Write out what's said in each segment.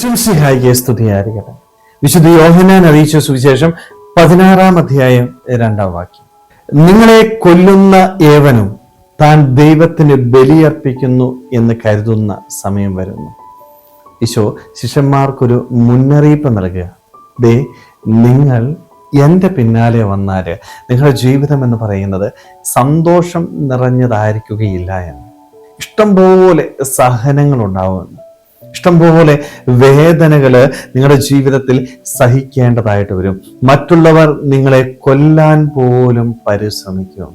ശംസിഹായിക്ക് സ്തുതിയായിരിക്കട്ടെ. വിശുദ്ധ യോഹനാൻ അറിയിച്ച സുവിശേഷം പതിനാറാം അധ്യായം രണ്ടാം വാക്യം. നിങ്ങളെ കൊല്ലുന്ന ഏവനും താൻ ദൈവത്തിന് ബലിയർപ്പിക്കുന്നു എന്ന് കരുതുന്ന സമയം വരുന്നു. ഈശോ ശിഷ്യന്മാർക്കൊരു മുന്നറിയിപ്പ് നൽകുക. ദേ നിങ്ങൾ എന്റെ പിന്നാലെ വന്നാൽ നിങ്ങളുടെ ജീവിതം എന്ന് പറയുന്നത് സന്തോഷം നിറഞ്ഞതായിരിക്കുകയില്ല എന്ന്. ഇഷ്ടംപോലെ സഹനങ്ങൾ ഇഷ്ടംപോലെ വേദനകൾ നിങ്ങളുടെ ജീവിതത്തിൽ സഹിക്കേണ്ടതായിട്ട് വരും. മറ്റുള്ളവർ നിങ്ങളെ കൊല്ലാൻ പോലും പരിശ്രമിക്കും.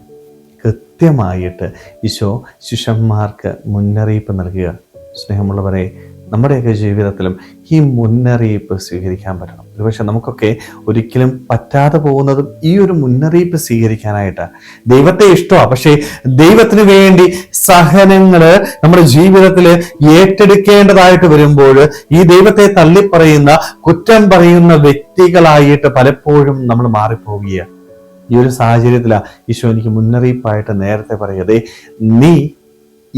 കൃത്യമായിട്ട് ഈശോ ശിഷ്യന്മാർക്ക് മുന്നറിയിപ്പ് നൽകുക. സ്നേഹമുള്ളവരെ നമ്മുടെയൊക്കെ ജീവിതത്തിലും ഈ മുന്നറിയിപ്പ് സ്വീകരിക്കാൻ പറ്റണം. ഒരുപക്ഷെ നമുക്കൊക്കെ ഒരിക്കലും പറ്റാതെ പോകുന്നതും ഈ ഒരു മുന്നറിയിപ്പ് സ്വീകരിക്കാനായിട്ട് ദൈവത്തെ ഇഷ്ടമാണ് പക്ഷേ ദൈവത്തിന് വേണ്ടി സഹനങ്ങൾ നമ്മുടെ ജീവിതത്തിൽ ഏറ്റെടുക്കേണ്ടതായിട്ട് വരുമ്പോൾ ഈ ദൈവത്തെ തള്ളിപ്പറയുന്ന കുറ്റം പറയുന്ന വ്യക്തികളായിട്ട് പലപ്പോഴും നമ്മൾ മാറിപ്പോവുകയാണ്. ഈ ഒരു സാഹചര്യത്തിലാണ് ഈശോ എനിക്ക് മുന്നറിയിപ്പായിട്ട് നേരത്തെ പറയതേ നീ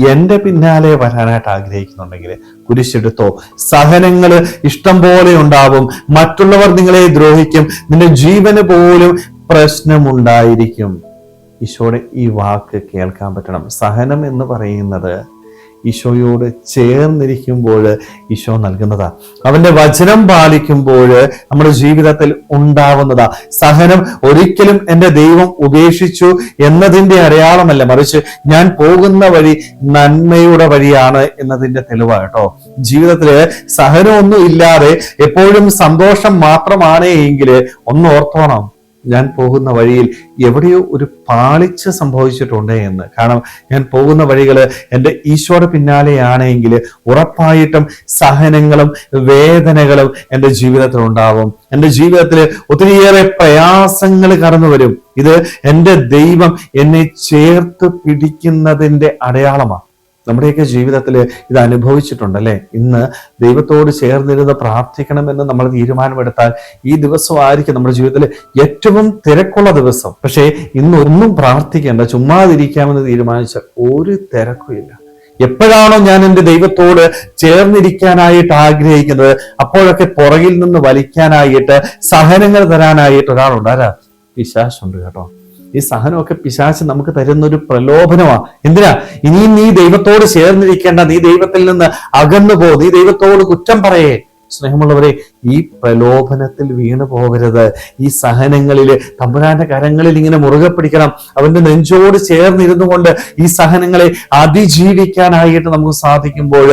എന്റെ പിന്നാലെ വരാനായിട്ട് ആഗ്രഹിക്കുന്നുണ്ടെങ്കിൽ കുരിശെടുത്തോ. സഹനങ്ങൾ ഇഷ്ടം പോലെ ഉണ്ടാവും. മറ്റുള്ളവർ നിങ്ങളെ ദ്രോഹിക്കും. നിന്റെ ജീവന് പോലും പ്രശ്നമുണ്ടായിരിക്കും. ഈശോയുടെ ഈ വാക്ക് കേൾക്കാൻ പറ്റണം. സഹനം എന്ന് പറയുന്നത് ഈശോയോട് ചേർന്നിരിക്കുമ്പോൾ ഈശോ നൽകുന്നതാ. അവന്റെ വചനം പാലിക്കുമ്പോൾ നമ്മുടെ ജീവിതത്തിൽ ഉണ്ടാവുന്നതാ. സഹനം ഒരിക്കലും എന്റെ ദൈവം ഉപേക്ഷിച്ചു എന്നതിന്റെ അടയാളമല്ല. മറിച്ച് ഞാൻ പോകുന്ന വഴി നന്മയുടെ വഴിയാണ് എന്നതിന്റെ തെളിവാണ് കേട്ടോ. ജീവിതത്തിൽ സഹനമൊന്നും ഇല്ലാതെ എപ്പോഴും സന്തോഷം മാത്രമാണ് എങ്കിൽ ഒന്ന് ഓർത്തോണം. ഞാൻ പോകുന്ന വഴിയിൽ എവിടെയോ ഒരു പാളിച്ച സംഭവിച്ചിട്ടുണ്ട് എന്ന്. കാരണം ഞാൻ പോകുന്ന വഴികൾ എന്റെ ഈശോയുടെ പിന്നാലെയാണെങ്കിൽ ഉറപ്പായിട്ടും സഹനങ്ങളും വേദനകളും എന്റെ ജീവിതത്തിൽ ഉണ്ടാവും. എന്റെ ജീവിതത്തിൽ ഒത്തിരിയേറെ പ്രയാസങ്ങൾ കടന്നു വരും. ഇത് എന്റെ ദൈവം എന്നെ ചേർത്ത് പിടിക്കുന്നതിന്റെ അടയാളമാണ്. നമ്മുടെയൊക്കെ ജീവിതത്തിൽ ഇത് അനുഭവിച്ചിട്ടുണ്ടല്ലേ? ഇന്ന് ദൈവത്തോട് ചേർന്നിരുന്ന് പ്രാർത്ഥിക്കണമെന്ന് നമ്മൾ തീരുമാനമെടുത്താൽ ഈ ദിവസം ആയിരിക്കും നമ്മുടെ ജീവിതത്തിൽ ഏറ്റവും തിരക്കുള്ള ദിവസം. പക്ഷേ ഇന്നൊന്നും പ്രാർത്ഥിക്കേണ്ട ചുമ്മാതിരിക്കാമെന്ന് തീരുമാനിച്ച ഒരു തിരക്കുമില്ല എപ്പോഴാണോ ഞാൻ എന്റെ ദൈവത്തോട് ചേർന്നിരിക്കാനായിട്ട് ആഗ്രഹിക്കുന്നത് അപ്പോഴൊക്കെ പുറകിൽ നിന്ന് വലിക്കാനായിട്ട് സഹനങ്ങൾ തരാനായിട്ട് ഒരാളുണ്ട്. ആരാ? വിശ്വാസമുണ്ട് കേട്ടോ. ഈ സഹനമൊക്കെ പിശാച്ച് നമുക്ക് തരുന്ന ഒരു പ്രലോഭനമാണ് എന്തിനാ? ഇനിയും നീ ദൈവത്തോട് ചേർന്നിരിക്കേണ്ട നീ ദൈവത്തിൽ നിന്ന് അകന്നു പോ നീ ദൈവത്തോട് കുറ്റം പറയേ. സ്നേഹമുള്ളവരെ ഈ പ്രലോഭനത്തിൽ വീണു പോകരുത്. ഈ സഹനങ്ങളിൽ തമ്പുരാന്റെ കരങ്ങളിൽ ഇങ്ങനെ മുറുകെ പിടിക്കണം. അവന്റെ നെഞ്ചോട് ചേർന്നിരുന്നു കൊണ്ട് ഈ സഹനങ്ങളെ അതിജീവിക്കാനായിട്ട് നമുക്ക് സാധിക്കുമ്പോൾ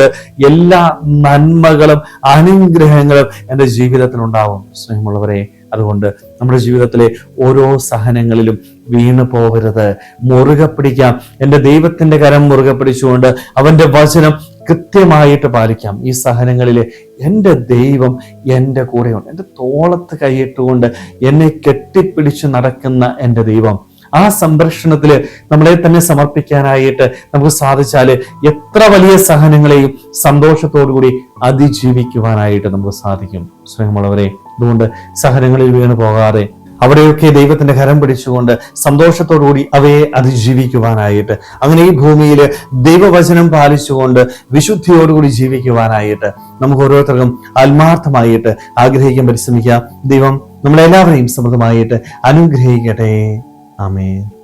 എല്ലാ നന്മകളും അനുഗ്രഹങ്ങളും എന്റെ ജീവിതത്തിൽ ഉണ്ടാവും സ്നേഹമുള്ളവരെ അതുകൊണ്ട് നമ്മുടെ ജീവിതത്തിലെ ഓരോ സഹനങ്ങളിലും വീണു പോകരുത്. മുറുകെ പിടിക്കാം. എന്റെ ദൈവത്തിന്റെ കരം മുറുകെ പിടിച്ചുകൊണ്ട് അവന്റെ വചനം കൃത്യമായിട്ട് പാലിക്കാം. ഈ സഹനങ്ങളിൽ എന്റെ ദൈവം എന്റെ കൂടെയുണ്ട്. എന്റെ തോളത്ത് കൈയിട്ടുകൊണ്ട് എന്നെ കെട്ടിപ്പിടിച്ച് നടക്കുന്ന എന്റെ ദൈവം. ആ സംരക്ഷണത്തിൽ നമ്മളെ തന്നെ സമർപ്പിക്കാനായിട്ട് നമുക്ക് സാധിച്ചാൽ എത്ര വലിയ സഹനങ്ങളെയും സന്തോഷത്തോടു കൂടി അതിജീവിക്കുവാനായിട്ട് നമുക്ക് സാധിക്കും. സ്നേഹമുള്ളവരെ അതുകൊണ്ട് സഹനങ്ങളിൽ വീണ് പോകാതെ. അവിടെയൊക്കെ ദൈവത്തിന്റെ കരം പിടിച്ചുകൊണ്ട് സന്തോഷത്തോടുകൂടി അവയെ അതിജീവിക്കുവാനായിട്ട്. അങ്ങനെ ഈ ഭൂമിയിൽ ദൈവവചനം പാലിച്ചുകൊണ്ട് വിശുദ്ധിയോടുകൂടി ജീവിക്കുവാനായിട്ട് നമുക്ക് ഓരോരുത്തർക്കും ആത്മാർത്ഥമായിട്ട് ആഗ്രഹിക്കാൻ പരിശ്രമിക്കാം. ദൈവം നമ്മളെല്ലാവരെയും സമൃദ്ധമായിട്ട് അനുഗ്രഹിക്കട്ടെ. ആമേൻ.